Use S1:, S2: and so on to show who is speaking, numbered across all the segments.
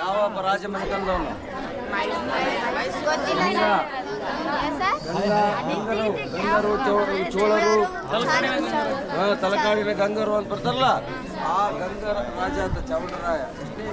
S1: ಯಾವ ರಾಜ ಮನೆತನದವನು
S2: ಗೊತ್ತಿಲ್ಲ
S1: ಗಂಗ ಗಂಗ ಗಂಗರು ಗಂಗರು ಚೋಳರು ಚೋಳರು ಹಾ, ತಲಕಾಡಿನ ಗಂಗರು ಅಂತ ಬರ್ತಾರಲ್ಲ ಆ ಗಂಗರ ರಾಜ ಅಂತ ಚಾಮುಂಡರಾಯ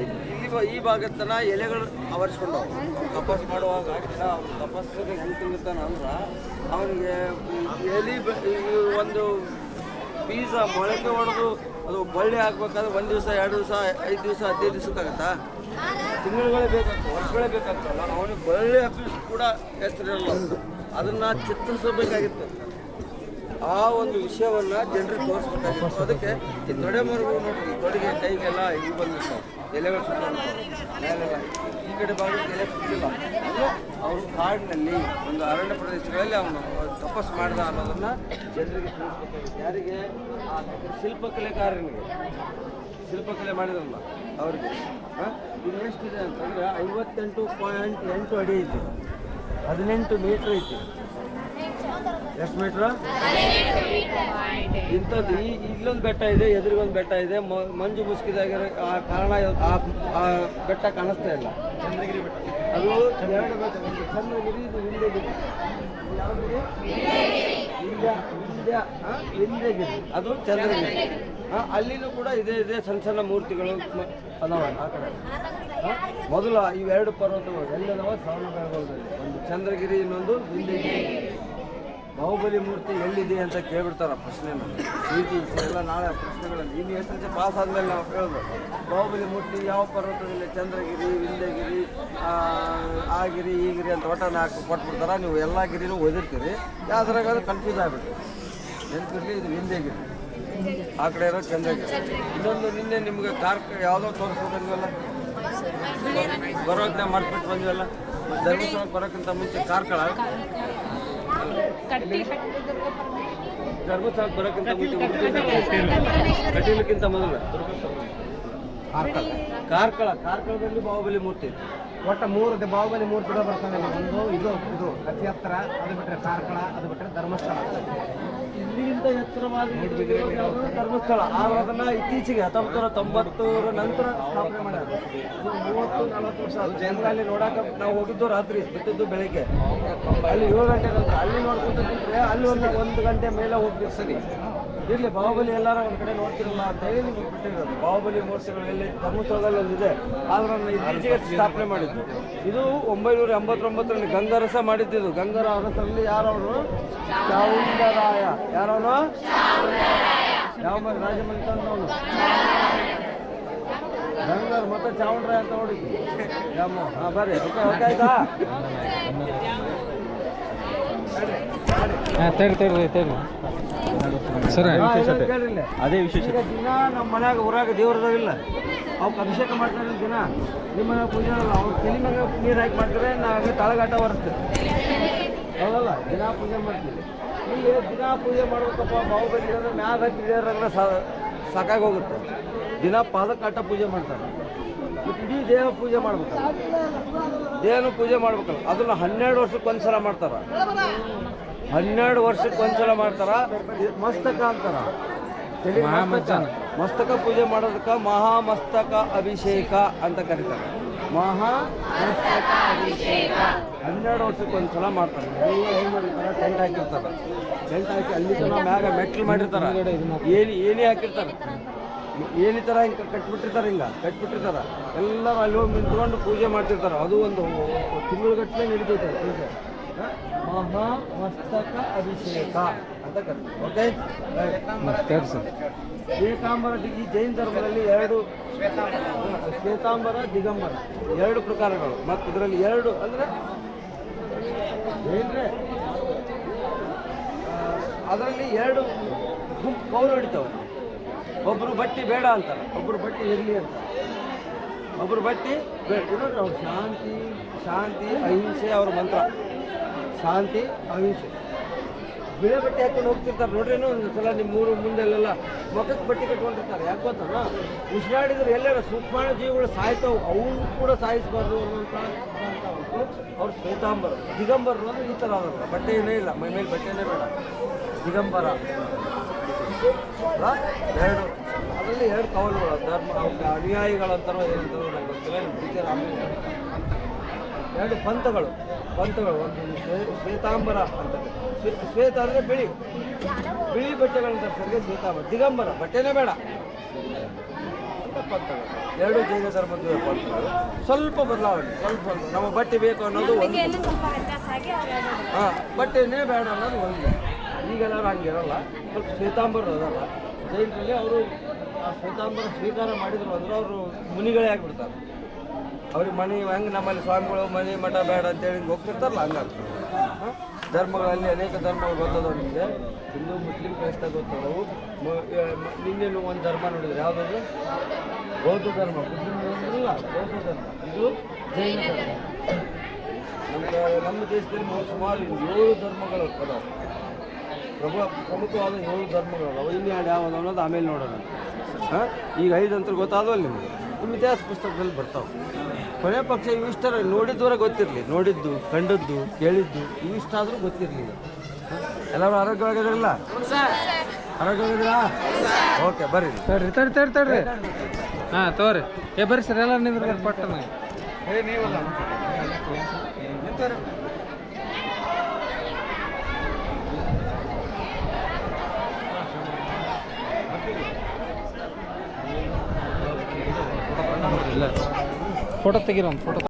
S1: ಇಲ್ಲಿ ಈ ಭಾಗದ ತನ ಎಲೆಗಳು ಆವರಿಸ್ಕೊಂಡು ತಪಸ್ ಮಾಡುವಾಗ ಆಗಿಲ್ಲ ತಪಸ್ಸಿಗೆ ಅಂದ್ರೆ ಅವ್ನಿಗೆ ಎಲಿ ಒಂದು ಬೀಜ ಮೊಳಕೆ ಹೊಡೆದು ಅದು ಬಳ್ಳಿ ಹಾಕ್ಬೇಕಾದ್ರೆ ಒಂದು ದಿವಸ, ಎರಡು ದಿವಸ, ಐದು ದಿವಸ, ಹದಿನೈದು ದಿವಸಕ್ಕಾಗತ್ತಾ ತಿಂಗಳುಗಳೇ ಬೇಕಾಗ್ತದೆ, ವರ್ಷಗಳೇ ಬೇಕಾಗ್ತಲ್ಲ ಅವನಿಗೆ ಬಳ್ಳಿ ಹಬ್ಬಿಸ್ ಕೂಡ ಹೆಸರಿರಲ್ಲ ಅದನ್ನ ಚಿತ್ರಿಸಬೇಕಾಗಿತ್ತು. ಆ ಒಂದು ವಿಷಯವನ್ನ ಜನರಿಗೆ ತೋರಿಸ್ಬೇಕಾಗಿತ್ತು. ಅದಕ್ಕೆ ಈ ತೊಡೆ ಮರಗಳು ನೋಡಿ ಈ ತೊಡೆಗೆ ಕೈಗೆಲ್ಲ ಇದು ಬಂದಿರ್ತಾವೆ ಎಲೆಗಳು ಸುತ್ತಲ್ಲ ಈ ಕಡೆ ಭಾಗಕ್ಕೆ ಎಲೆ ಅಂದ್ರೆ ಅವರು ಕಾಡಿನಲ್ಲಿ ಒಂದು ಅರಣ್ಯ ಪ್ರದೇಶಗಳಲ್ಲಿ ಅವನು ತಪಸ್ ಮಾಡಿದ ಅನ್ನೋದನ್ನ ಜನರಿಗೆ ತಿಳಿಸ್ಬೇಕಾಗಿತ್ತು ಯಾರಿಗೆ? ಆ ಶಿಲ್ಪಕಲೆ ಮಾಡಿದ್ರಲ್ಲ ಅವ್ರಿಗೆ. ಇನ್ನೆಷ್ಟಿದೆ ಅಂತಂದ್ರೆ ಐವತ್ತೆಂಟು ಪಾಯಿಂಟ್ ಎಂಟು ಅಡಿ ಇದೆ. ಹದಿನೆಂಟು ಮೀಟ್ರ್ ಐತಿ. ಎಷ್ಟು ಮೀಟ್ರ್? ಇಂಥದ್ದು ಈ ಇಲ್ಲೊಂದು ಬೆಟ್ಟ ಇದೆ, ಎದುರಿಗೊಂದು ಬೆಟ್ಟ ಇದೆ. ಮಂಜು ಮುಸುಕಿದಾಗ ಆ ಕಾರಣ ಆ ಬೆಟ್ಟ ಕಾಣಿಸ್ತಾ ಇಲ್ಲ. ಅದು ಎರಡು ಬೆಟ್ಟ ಚಂದ್ರಗಿರಿ, ಇದು ಹಿಂದೆಗಿರಿ ವಿಂಧ್ಯಗಿರಿ. ಅದು ಚಂದ್ರಗಿರಿ. ಅಲ್ಲಿನೂ ಕೂಡ ಇದೇ, ಇದೆ ಸಣ್ಣ ಸಣ್ಣ ಮೂರ್ತಿಗಳು ಅದಾವ ಆ ಕಡೆ. ಮೊದಲು ಇವೆರಡು ಪರ್ವತಗಳು, ಎಲ್ಲದವ ಬೆಳಗೊಳದಲ್ಲಿ ಒಂದು ಚಂದ್ರಗಿರಿ, ಇನ್ನೊಂದು ವಿಂಧ್ಯಗಿರಿ. ಬಾಹುಬಲಿ ಮೂರ್ತಿ ಎಲ್ಲಿದೆ ಅಂತ ಕೇಳ್ಬಿಡ್ತಾರ ಪ್ರಶ್ನೆ ಸಿಟಿ ಎಲ್ಲ ನಾಳೆ ಪ್ರಶ್ನೆಗಳಲ್ಲಿ ಇನ್ನು ಎಷ್ಟು ಪಾಸ್ ಆದಮೇಲೆ ನಾವು ಕೇಳೋದು ಬಾಹುಬಲಿ ಮೂರ್ತಿ ಯಾವ ಪರ್ವತದಲ್ಲಿ ಚಂದ್ರಗಿರಿ ವಿಂದ್ಯಗಿರಿ ಆ, ಗಿರಿ ಈ ಗಿರಿ ಅಂತ ಒಟ್ಟ ನಾಲ್ಕು ಕೊಟ್ಬಿಡ್ತಾರೆ. ನೀವು ಎಲ್ಲ ಗಿರಿನೂ ಓದಿರ್ತೀರಿ ಯಾವ್ದ್ರಾಗ ಅದು ಕನ್ಫ್ಯೂಸ್ ಆಗ್ಬಿಡ್ತೀವಿ ನೆನಪಿರ್ಲಿ ಇದು ವಿಂದ್ಯಗಿರಿ ಆ ಕಡೆ ಇರೋ ಚಂದ್ರಗಿರಿ. ಇನ್ನೊಂದು ನಿನ್ನೆ ನಿಮಗೆ ಕಾರ್ಕ ಯಾವುದೋ ತೋರಿಸ್ಬೇಕಂದ್ವಲ್ಲ ಬರೋದನ್ನ ಮಾಡ್ಬಿಟ್ಟು ಬಂದ್ವಲ್ಲ? ಧರ್ಮಸ್ಥಳಕ್ಕೆ ಬರೋಕ್ಕಿಂತ ಮುಂಚೆ ಕಾರ್ಕಳ. ಧರ್ಮಸ್ಥಳಕ್ಕೆ ಬರೋಕ್ಕಿಂತ ಕಟೀಲಕ್ಕಿಂತ ಮೊದಲು. ಕಾರ್ಕಳ ಕಾರ್ಕಳ. ಕಾರ್ಕಳದಲ್ಲಿ ಬಾಹುಬಲಿ ಮೂರ್ತಿ.
S3: ಒಟ್ಟ ಮೂರು ಬಾಹುಬಲಿ ಮೂರು ಕೂಡ ಬರ್ತಾನೆ ಒಂದು ಇದು ಇದು. ಅತಿ ಹತ್ತಿರ ಅದು ಬಿಟ್ರೆ ಕಾರ್ಕಳ ಅದು ಬಿಟ್ರೆ ಧರ್ಮಸ್ಥಳ.
S1: ಇಲ್ಲಿಗಿಂತ ಎತ್ತರವಾಗಿ ಧರ್ಮಸ್ಥಳ. ಅದನ್ನ ಇತ್ತೀಚೆಗೆ ಹತ್ತೊಂಬತ್ತು ನೂರ ತೊಂಬತ್ತರ ನಂತರ ಸ್ಥಾಪನೆ ಮಾಡ್ಯಾರ ಮೂವತ್ತು ನಲವತ್ತು ವರ್ಷ ಅದು ಜನರಲ್ಲಿ ನೋಡಾಕ ನಾವು ಹೋಗಿದ್ದು ರಾತ್ರಿ ಬಿಟ್ಟಿದ್ದು ಬೆಳಿಗ್ಗೆ. ಅಲ್ಲಿ ಏಳು ಗಂಟೆ ನಂತರ. ಅಲ್ಲಿ ನೋಡ್ಕೊಂಡ್ರೆ ಅಲ್ಲಿ ಒಂದು ಒಂದು ಗಂಟೆ ಮೇಲೆ ಹೋಗ್ಬೇಕು ಸರಿ. ಇರ್ಲಿ ಬಾಹುಬಲಿ ಎಲ್ಲಾರ ಒಂದ್ ಕಡೆ ನೋಡ್ತಿರಲ್ಲ ಅಂತ ಹೇಳಿ ನಿಮ್ಗೆ ಬಿಟ್ಟಿರೋದು. ಬಾಹುಬಲಿ ಮೂರ್ತಿಗಳು ಎಲ್ಲಿ ಧರ್ಮಸ್ಥಳದಲ್ಲಿ ಒಂದಿದೆ ಅದನ್ನ ಇತ್ತೀಚೆಗೆ ಸ್ಥಾಪನೆ ಮಾಡಿದ್ದು. ಇದು ಒಂಬೈನೂರ ಎಂಬತ್ತೊಂಬತ್ತರಲ್ಲಿ ಗಂಗರಸ ಮಾಡಿದ್ದು ಗಂಗರ ಅರಸರಲ್ಲಿ ಯಾರವರು? ಚಾವುಂಡರಾಯ ಯಾರವನು ಯಾವ ರಾಜಮನಿತನವನು ಗಂಗರ್ ಮತ್ತೆ ಚಾವುಂಡರಾಯ ಅಂತ ನೋಡಿದ್ವಿ. ಯಾವ ಹಾಂ, ಬರ್ರಿ. ಓಕೆ ಓಕೆ ಆಯ್ತಾ?
S4: ಸರ್ ಅದೇ ವಿಶೇಷ
S1: ದಿನ ನಮ್ಮ ಮನ್ಯಾಗ ಊರಾಗ ದೇವ್ರದಾವಿಲ್ಲ ಅವ್ಕೆ ಅಭಿಷೇಕ ಮಾಡ್ತಾರೆ ದಿನ. ನಿಮ್ಮ ಮನ್ಯಾಗ ಪೂಜೆ ಅಲ್ಲ ಅವ್ರ ತಲೆ ಮ್ಯಾಗ ನೀರು ಹಾಕಿ ಮಾಡ್ತಾರೆ ನಾವು ತಳಗಾಟ ಬರುತ್ತೆ. ಹೌದಲ್ಲ? ದಿನ ಪೂಜೆ ಮಾಡ್ತೀವಿ. ಇಲ್ಲಿ ದಿನ ಪೂಜೆ ಮಾಡ್ಬೇಕಪ್ಪ ಬಾವು ಬಂದಿದ್ರೆ ಮ್ಯಾಗ ಹತ್ತಿದ್ರೆ ಹಿಡಿಯೋದ್ರಾಗ ಸಾಕಾಗಿ ಹೋಗುತ್ತೆ ದಿನ ಪಾದಕಾಟ ಪೂಜೆ ಮಾಡ್ತಾರೆ. ಇಡೀ ದೇಹ ಪೂಜೆ ಮಾಡ್ಬೇಕು. ದೇಹನ ಪೂಜೆ ಮಾಡ್ಬೇಕಲ್ಲ. ಅದನ್ನ ಹನ್ನೆರಡು ವರ್ಷಕ್ಕೆ ಒಂದ್ಸಲ ಮಾಡ್ತಾರ. ಹನ್ನೆರಡು ವರ್ಷಕ್ಕೆ ಒಂದ್ಸಲ ಮಾಡ್ತಾರ. ಮಸ್ತಕ ಅಂತಾರ. ಮಸ್ತಕ ಪೂಜೆ ಮಾಡೋದಕ್ಕೆ ಮಹಾಮಸ್ತಕ ಅಭಿಷೇಕ ಅಂತ ಕರೀತಾರೆ. ಮಹಾ ಹನ್ನೆರಡು ವರ್ಷಕ್ಕೆ ಒಂದ್ಸಲ ಮಾಡ್ತಾರೆ. ಎಲ್ಲ ಮಾಡಿರ್ತಾರೆ ಟೆಂಟ್ ಹಾಕಿರ್ತಾರೆ. ಟೆಂಟ್ ಹಾಕಿ ಅಲ್ಲಿ ತನಕ ಮ್ಯಾಗ ಮೆಟ್ಲು ಮಾಡಿರ್ತಾರೆ. ಏನಿ ಏನಿ ಹಾಕಿರ್ತಾರೆ. ಏನಿ ಥರ ಹಿಂಗೆ ಕಟ್ಬಿಟ್ಟಿರ್ತಾರೆ ಹಿಂಗೆ, ಕಟ್ಬಿಟ್ಟಿರ್ತಾರೆ. ಎಲ್ಲರೂ ಅಲ್ಲಿ ಹೋಗಿ ನಿಂತ್ಕೊಂಡು ಪೂಜೆ ಮಾಡ್ತಿರ್ತಾರೆ. ಅದು ಒಂದು ತಿಂಗಳುಗಟ್ಟಲೆ ನಡೀತೈತೆ ಪೂಜೆ ಹ? ಮಹಾ ಮಸ್ತಕ ಅಭಿಷೇಕ ಅಂತ ಕರೀತಾರೆ. ಓಕೆ
S4: ತಡಿ
S1: ಶ್ವೇತಾಂಬರ ದಿ- ಈ ಜೈನ ಧರ್ಮದಲ್ಲಿ ಎರಡು ಶ್ವೇತಾಂಬರ ದಿಗಂಬರ ಎರಡು ಪ್ರಕಾರಗಳು. ಮತ್ತು ಇದರಲ್ಲಿ ಎರಡು ಅಂದರೆ ಏನ್ರೆ? ಅದರಲ್ಲಿ ಎರಡು ಗುಂಪು ಪೌರು ಹೊಡಿತಾವೆ. ಒಬ್ಬರು ಬಟ್ಟಿ ಬೇಡ ಅಂತಾರೆ ಒಬ್ಬರು ಬಟ್ಟಿ ಇರಲಿ ಅಂತ ಒಬ್ಬರು ಬಟ್ಟಿ ಶಾಂತಿ ಶಾಂತಿ, ಅಹಿಂಸೆ ಅವ್ರ ಮಂತ್ರ. ಶಾಂತಿ, ಅಹಿಂಸೆ. ಬಿಳೆ ಬಟ್ಟೆ ಹಾಕೊಂಡು ಹೋಗ್ತಿರ್ತಾರೆ. ನೋಡ್ರಿನ ಒಂದು ಸಲ ನಿಮ್ಮ ಊರು ಮುಂದೆಲ್ಲ ಮುಖಕ್ಕೆ ಬಟ್ಟೆ ಕಟ್ಕೊಂಡಿರ್ತಾರೆ. ಯಾಕೆ ಗೊತ್ತಲ್ಲ ಉಸಿರಾಡಿದ್ರೆ ಎಲ್ಲರ ಸೂಕ್ಷ್ಮಾಣ ಜೀವಿಗಳು ಸಾಯ್ತಾವು. ಅವನು ಕೂಡ ಸಾಯಿಸಬಾರ್ದು ಅನ್ನುವಂಥ ಅವ್ರು ಶ್ವೇತಾಂಬರ. ದಿಗಂಬರರು ಅಂದ್ರೆ ಈ ಥರ ಅದಲ್ಲ ಬಟ್ಟೆ ಏನೇ ಇಲ್ಲ. ಮೈ ಮೇಲೆ ಬಟ್ಟೆನೇ ಬೇಡ. ದಿಗಂಬರ? ಎರಡು. ಅದರಲ್ಲಿ ಎರಡು ಕವಲುಗಳು ಧರ್ಮ ಅನುಯಾಯಿಗಳಂತಾರೋ ಏನಂತಾರೋ ನಂಗೆ ಗೊತ್ತಿಲ್ಲ. ಎರಡು ಪಂಥಗಳು. ಪಂಥಗಳು ಒಂದು ಶ್ವೇ- ಶ್ವೇತಾಂಬರ ಅಂತ. ಶ್ವೇ- ಶ್ವೇತ ಅಂದರೆ ಬಿಳಿ. ಬಿಳಿ ಬಟ್ಟೆಗಳನ್ನು ಧರಿಸೋರಿಗೆ ಶ್ವೇತಾಂಬರ. ದಿಗಂಬರ ಬಟ್ಟೆನೇ ಬೇಡ. ಪಂಥಗಳು. ಎರಡು ಜೈನ ಧರ್ಮದ ಪಂಥಗಳು. ಸ್ವಲ್ಪ ಬದಲಾವಣೆ ಸ್ವಲ್ಪ ನಮ್ಮ ಬಟ್ಟೆ ಬೇಕು ಅನ್ನೋದು ಒಂದು. ಹಾಂ ಬಟ್ಟೆನೇ ಬೇಡ ಅನ್ನೋದು ಒಂದು. ಈಗೆಲ್ಲರೂ ಹಂಗಿರಲ್ಲ ಸ್ವಲ್ಪ ಶ್ವೇತಾಂಬರ ಅದಲ್ಲ. ಜೈನರಲ್ಲಿ ಅವರು ಆ ಶ್ವೇತಾಂಬರ ಸ್ವೀಕಾರ ಮಾಡಿದ್ರು ಅಂದ್ರೆ ಅವರು ಮುನಿಗಳೇ ಆಗಿಬಿಡ್ತಾರೆ. ಅವ್ರಿಗೆ ಮನೆ, ಹೆಂಗೆ ನಮ್ಮಲ್ಲಿ ಸ್ವಾಮಿಗಳು ಮನೆ, ಮಠ ಬೇಡ ಅಂತೇಳಿ ಹಿಂಗೆ ಹೋಗ್ತಿರ್ತಾರಲ್ಲ ಹಂಗಾಗ್ತದೆ ಧರ್ಮಗಳಲ್ಲಿ ಅನೇಕ ಧರ್ಮಗಳು ಗೊತ್ತದ ನಿಮಗೆ ಹಿಂದೂ, ಮುಸ್ಲಿಂ, ಕ್ರೈಸ್ತ ಗೊತ್ತದವು. ನಿನ್ನೇನು ಒಂದು ಧರ್ಮ ನೋಡಿದ್ರೆ ಯಾವುದಾದ್ರು ಬೌದ್ಧ ಧರ್ಮ, ಮುಸ್ಲಿಂ ಇಲ್ಲ, ಬೌದ್ಧ ಧರ್ಮ. ಇದು ಜೈನ ಧರ್ಮ. ನಮ್ಗೆ ನಮ್ಮ ದೇಶದಲ್ಲಿ ಸುಮಾರು ಏಳು ಧರ್ಮಗಳು ಅದಾವೆ ಪ್ರಮುಖ ಪ್ರಮುಖವಾದ ಏಳು ಧರ್ಮಗಳು ಇನ್ಯಾರು ಯಾವುದು ಅನ್ನೋದು ಆಮೇಲೆ ನೋಡೋಣ. ಹಾಂ? ಈಗ ಐದು ಅಂತ ಗೊತ್ತಾದವಲ್ಲ ನಿಮಗೆ ನಿಮ್ಮ ಇತಿಹಾಸ ಪುಸ್ತಕದಲ್ಲಿ ಬರ್ತಾವೆ. ಕೊನೆ ಪಕ್ಷ ಇವಿಷ್ಟರ ನೋಡಿದ್ದವರೆ ಗೊತ್ತಿರಲಿ. ನೋಡಿದ್ದು ಕಂಡದ್ದು ಕೇಳಿದ್ದು ಇವಿಷ್ಟಾದರೂ ಗೊತ್ತಿರಲಿಲ್ಲ. ಎಲ್ಲರೂ ಆರೋಗ್ಯವಾಗಿದ್ರಲ್ಲ ಆರೋಗ್ಯವಾಗಿದ್ದೀರಾ? ಓಕೆ ಬರ್ರಿ.
S4: ತಡ್ರಿ ತಡ್ರಿ ತಡ್ರಿ ತಡ್ರಿ. ಹಾಂ ತೋರಿ ಏ ಬರ್ರಿ ಸರ್ ಎಲ್ಲ ನಿಂದ್ರಿ ಪಟ್ಟಣ.
S3: ಏ ನೀವಲ್ಲ.
S4: ಇಲ್ಲ ಫೋಟೋ ತೆಗೀರಿ ಒಂದು ಫೋಟೋ